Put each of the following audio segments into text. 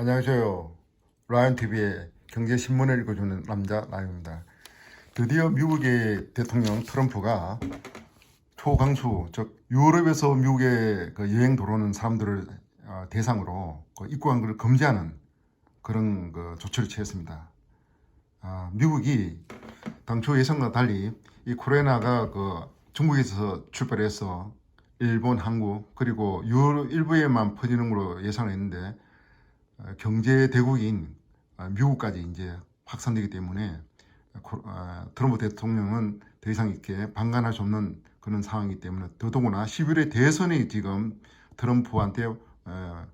안녕하세요. 라이언TV의 경제신문을 읽어주는 남자 라이언입니다. 드디어 미국의 대통령 트럼프가 초강수, 즉 유럽에서 미국에 그 여행 들어오는 사람들을 어, 대상으로 그 입국한 것을 금지하는 그런 그 조치를 취했습니다. 아, 미국이 당초 예상과 달리 이 코로나가 그 중국에서 출발해서 일본, 한국 그리고 유럽 일부에만 퍼지는 걸로 예상을 했는데 어, 경제 대국인 어, 미국까지 이제 확산되기 때문에 코- 어, 트럼프 대통령은 더 이상 이렇게 방관할 수 없는 그런 상황이기 때문에 더더구나 11월 대선이 지금 트럼프한테 어,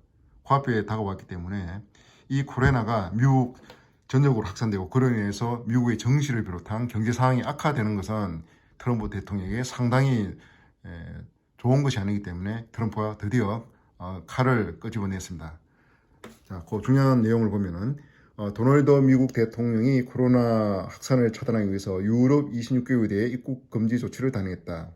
화폐에 다가왔기 때문에 이 코로나가 미국 전역으로 확산되고 그로 인해서 미국의 정시를 비롯한 경제 상황이 악화되는 것은 트럼프 대통령에게 상당히 에, 좋은 것이 아니기 때문에 트럼프가 드디어 어, 칼을 끄집어냈습니다. 자, 그 중요한 내용을 보면은 어, 도널드 미국 대통령이 코로나 확산을 차단하기 위해서 유럽 26개국에 대해 입국 금지 조치를 단행했다.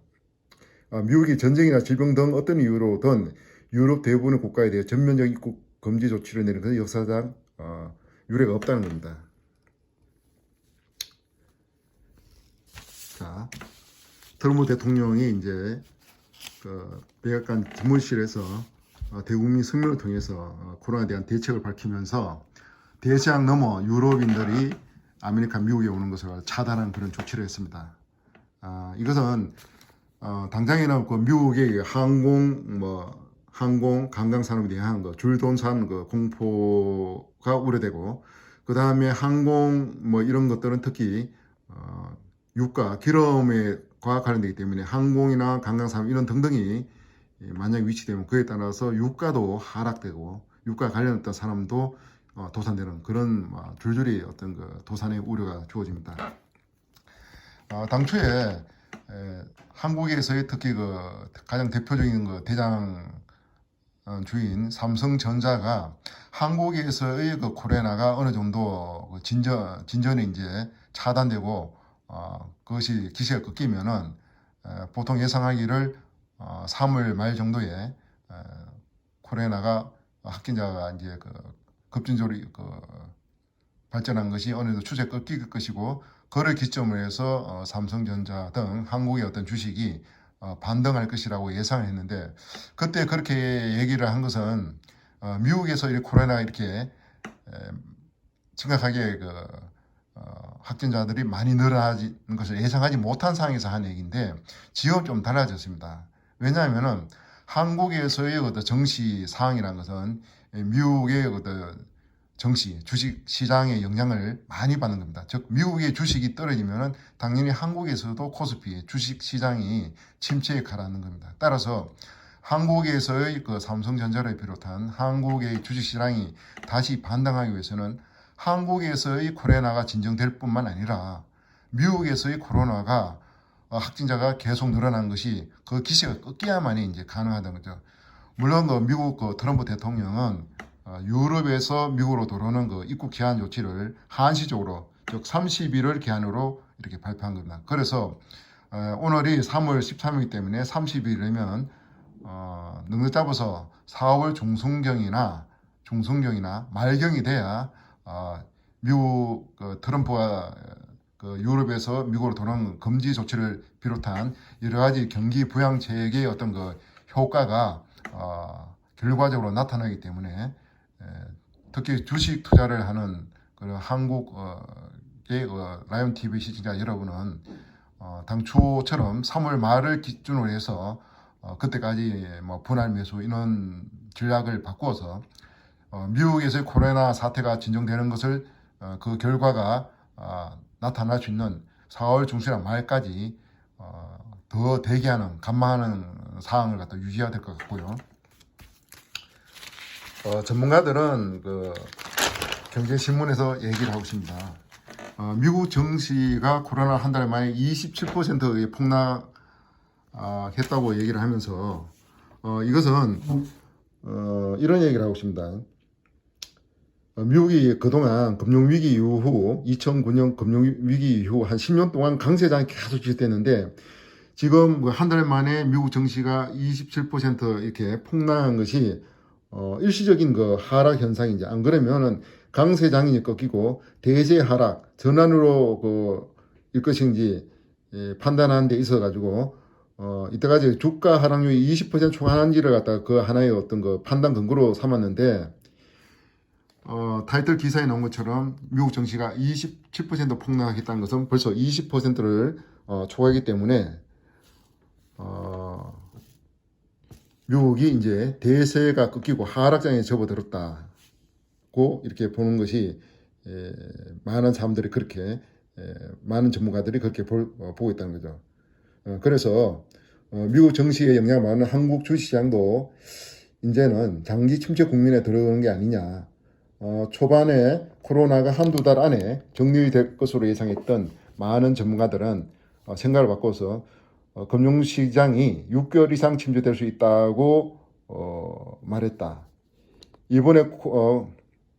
어, 미국이 전쟁이나 질병 등 어떤 이유로든 유럽 대부분의 국가에 대해 전면적 입국 금지 조치를 내린 것은 역사상 어, 유례가 없다는 겁니다. 자, 트럼프 대통령이 이제 그 백악관 집무실에서 어, 대국민 성명을 통해서 어, 코로나에 대한 대책을 밝히면서 대서양 넘어 유럽인들이 아메리카 미국에 오는 것을 차단하는 그런 조치를 했습니다. 아, 이것은 어, 당장에는 그 미국의 항공 뭐 항공 관광 산업에 대한 그 줄돈산 그 공포가 우려되고 그 다음에 항공 뭐 이런 것들은 특히 어, 유가 기름과 관련되기 때문에 항공이나 관광 산업 이런 등등이 예, 만약 위치되면 그에 따라서 유가도 하락되고 유가 관련했던 사람도 어, 도산되는 그런 어, 줄줄이 어떤 그 도산의 우려가 주어집니다. 어, 당초에 에, 한국에서의 특히 그 가장 대표적인 그 대장 어, 주인 삼성전자가 한국에서의 그 코로나가 어느 정도 그 진전 진전이 이제 차단되고 어, 그것이 기세가 꺾이면은 에, 보통 예상하기를 어, 3월 말 정도에 에, 코로나가 확진자가 이제 그 급진적으로 그 발전한 것이 어느 정도 추세 꺾일 것이고 그를 기점으로 해서 어, 삼성전자 등 한국의 어떤 주식이 어, 반등할 것이라고 예상을 했는데 그때 그렇게 얘기를 한 것은 어, 미국에서 이 코로나가 이렇게 에, 심각하게 그 어, 확진자들이 많이 늘어나는 것을 예상하지 못한 상황에서 한 얘기인데 지금 좀 달라졌습니다. 왜냐하면은 한국에서의 어떤 정시 상황이라는 것은 미국의 어떤 정시, 주식 시장의 영향을 많이 받는 겁니다. 즉 미국의 주식이 떨어지면은 당연히 한국에서도 코스피 주식 시장이 침체에 가라앉는 겁니다. 따라서 한국에서의 그 삼성전자를 비롯한 한국의 주식 시장이 다시 반등하기 위해서는 한국에서의 코로나가 진정될 뿐만 아니라 미국에서의 코로나가 어, 확진자가 계속 늘어난 것이 그 기세가 꺾여야만이 이제 가능하다는 거죠. 물론 그 미국 그 트럼프 대통령은 어, 유럽에서 미국으로 들어오는 그 입국 기한 조치를 한시적으로 즉 30일을 기한으로 이렇게 발표한 겁니다. 그래서 어, 오늘이 3월 13일이기 때문에 30일이면 어, 능력 잡아서 4월 중순경이나 중순경이나 말경이 돼야 어, 미국 그 트럼프가 그 유럽에서 미국으로 돌아오는 금지 조치를 비롯한 여러 가지 경기 부양책의 어떤 그 효과가 어, 결과적으로 나타나기 때문에 에, 특히 주식 투자를 하는 그런 한국의 어, 라이온 TV 시청자 여러분은 어, 당초처럼 3월 말을 기준으로 해서 어, 그때까지 뭐 분할 매수 이런 전략을 바꾸어서 어, 미국에서의 코로나 사태가 진정되는 것을 어, 그 결과가 어, 나타날 수 있는 4월 중순이나 말까지 어, 더 대기하는 감망하는 사항을 갖다 유지해야 될 것 같고요. 어, 전문가들은 그 경제신문에서 얘기를 하고 있습니다. 어, 미국 정시가 코로나 한 달 만에 27%의 폭락했다고 얘기를 하면서 어, 이것은 어, 이런 얘기를 하고 있습니다. 어, 미국이 그동안 금융위기 이후 2009년 금융위기 이후 한 10년 동안 강세장이 계속 지속됐는데 지금 뭐한달 만에 미국 증시가 27% 이렇게 폭락한 것이 어, 일시적인 그 하락 현상이지 안 그러면은 강세 장인이 꺾이고 대세 하락 전환으로 그일 것인지 예, 판단하는 데 있어 가지고 어, 이때까지 주가 하락률이 20% 초반한지를 갖다가 그 하나의 어떤 그 판단 근거로 삼았는데 어, 타이틀 기사에 나온 것처럼 미국 증시가 27% 폭락했다는 것은 벌써 20%를 어, 초과하기 때문에 어, 미국이 이제 대세가 끊기고 하락장에 접어들었다고 이렇게 보는 것이 에, 많은 사람들이 그렇게 에, 많은 전문가들이 그렇게 볼- 어, 보고 있다는 거죠. 어, 그래서 어, 미국 정시에 영향을 받는 한국 주시장도 이제는 장기 침체 국면에 들어오는 게 아니냐. 어, 초반에 코로나가 한두 달 안에 정리될 것으로 예상했던 많은 전문가들은 어, 생각을 바꿔서 어, 금융시장이 6개월 이상 침체될 수 있다고 어, 말했다. 이번에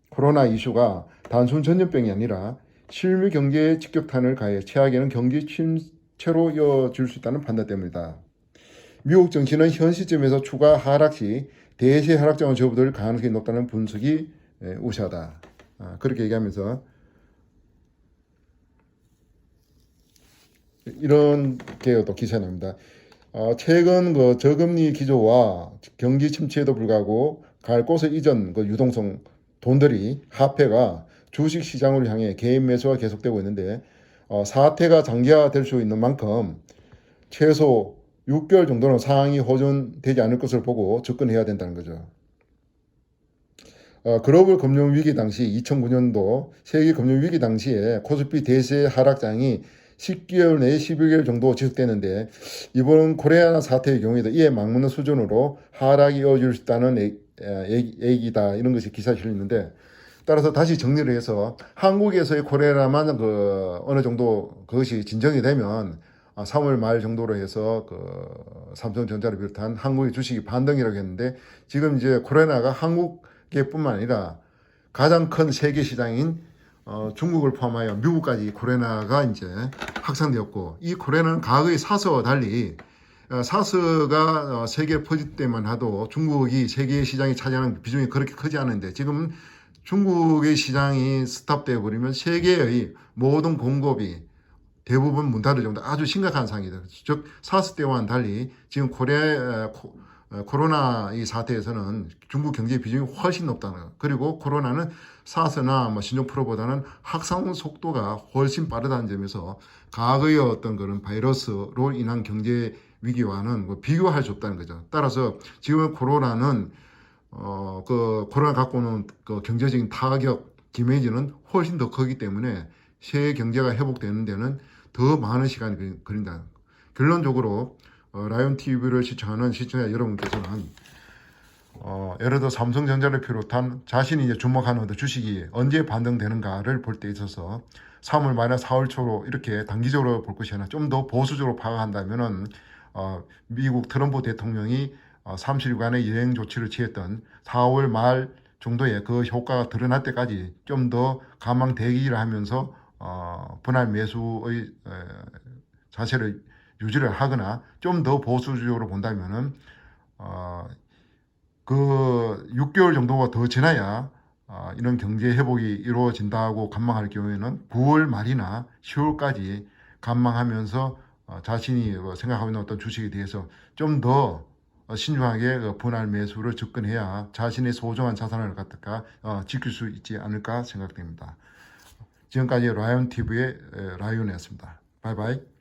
코로나 이슈가 단순 전염병이 아니라 실물 경제에 직격탄을 가해 최악에는 경기 침체로 이어질 수 있다는 판단 때문이다. 미국 정시는 현 시점에서 추가 하락 시 대세 하락장을 접어들 가능성이 높다는 분석이 에, 우세하다. 아, 그렇게 얘기하면서 이런 게또 기사에 나옵니다. 어, 최근 그 저금리 기조와 경기 침체에도 불구하고 갈 곳을 이전 그 유동성 돈들이 화폐가 주식 시장을 향해 개인 매수가 계속되고 있는데 어, 사태가 장기화될 수 있는 만큼 최소 6개월 정도는 상황이 호전되지 않을 것을 보고 접근해야 된다는 거죠. 어, 글로벌 금융 위기 당시 2009년도 세계 금융 위기 당시에 코스피 대세 하락장이 10개월 내에 11개월 정도 지속되는데 이번 코레아 사태의 경우에도 이에 맞는 수준으로 하락이 이어질 수 있다는 얘기다. 이런 것이 기사에 실렸는데 따라서 다시 정리를 해서 한국에서의 코레아만 그 어느 정도 그것이 진정이 되면 아, 3월 말 정도로 해서 그 삼성전자를 비롯한 한국의 주식이 반등이라고 했는데 지금 이제 코로나가 한국에 뿐만 아니라 가장 큰 세계 시장인 어, 중국을 포함하여 미국까지 코로나가 이제 확산되었고 이 코로나는 과거의 사스와 달리 어, 사스가 어, 세계에 퍼질 때만 하도 중국이 세계 시장이 차지하는 비중이 그렇게 크지 않은데 지금 중국의 시장이 스탑되어 버리면 세계의 모든 공급이 대부분 문 닫을 정도 아주 심각한 상황이다. 즉 사스 때와는 달리 지금 코레아 코, 어, 코로나 이 사태에서는 중국 경제 비중이 훨씬 높다는 거. 그리고 코로나는 사스나 뭐 신종 프로보다는 확산 속도가 훨씬 빠르다는 점에서 과거의 어떤 그런 바이러스로 인한 경제 위기와는 뭐 비교할 수 없다는 거죠. 따라서 지금 코로나는 어 그 코로나 갖고 오는 그 경제적인 타격 기메이지는 훨씬 더 크기 때문에 세계 경제가 회복되는 데는 더 많은 시간이 걸- 걸린다. 결론적으로 어, 라이온 TV를 시청하는 시청자 여러분께서는 어, 예를 들어 삼성전자를 비롯한 자신이 이제 주목하는 어떤 주식이 언제 반등되는가를 볼 때 있어서 3월 말이나 4월 초로 이렇게 단기적으로 볼 것이 아니라 좀 더 보수적으로 파악한다면은 어, 미국 트럼프 대통령이 어, 30일간의 여행 조치를 취했던 4월 말 정도에 그 효과가 드러날 때까지 좀 더 가망 대기를 하면서 어, 분할 매수의 에, 자세를 유지를 하거나 좀 더 보수적으로 본다면은 어, 그 6개월 정도가 더 지나야 어, 이런 경제 회복이 이루어진다고 관망할 경우에는 9월 말이나 10월까지 관망하면서 어, 자신이 어, 생각하고 있는 어떤 주식에 대해서 좀더 신중하게 그 분할 매수를 접근해야 자신의 소중한 자산을 갖다가 어, 지킬 수 있지 않을까 생각됩니다. 지금까지 라이온 TV의 라이온이었습니다. 바이바이.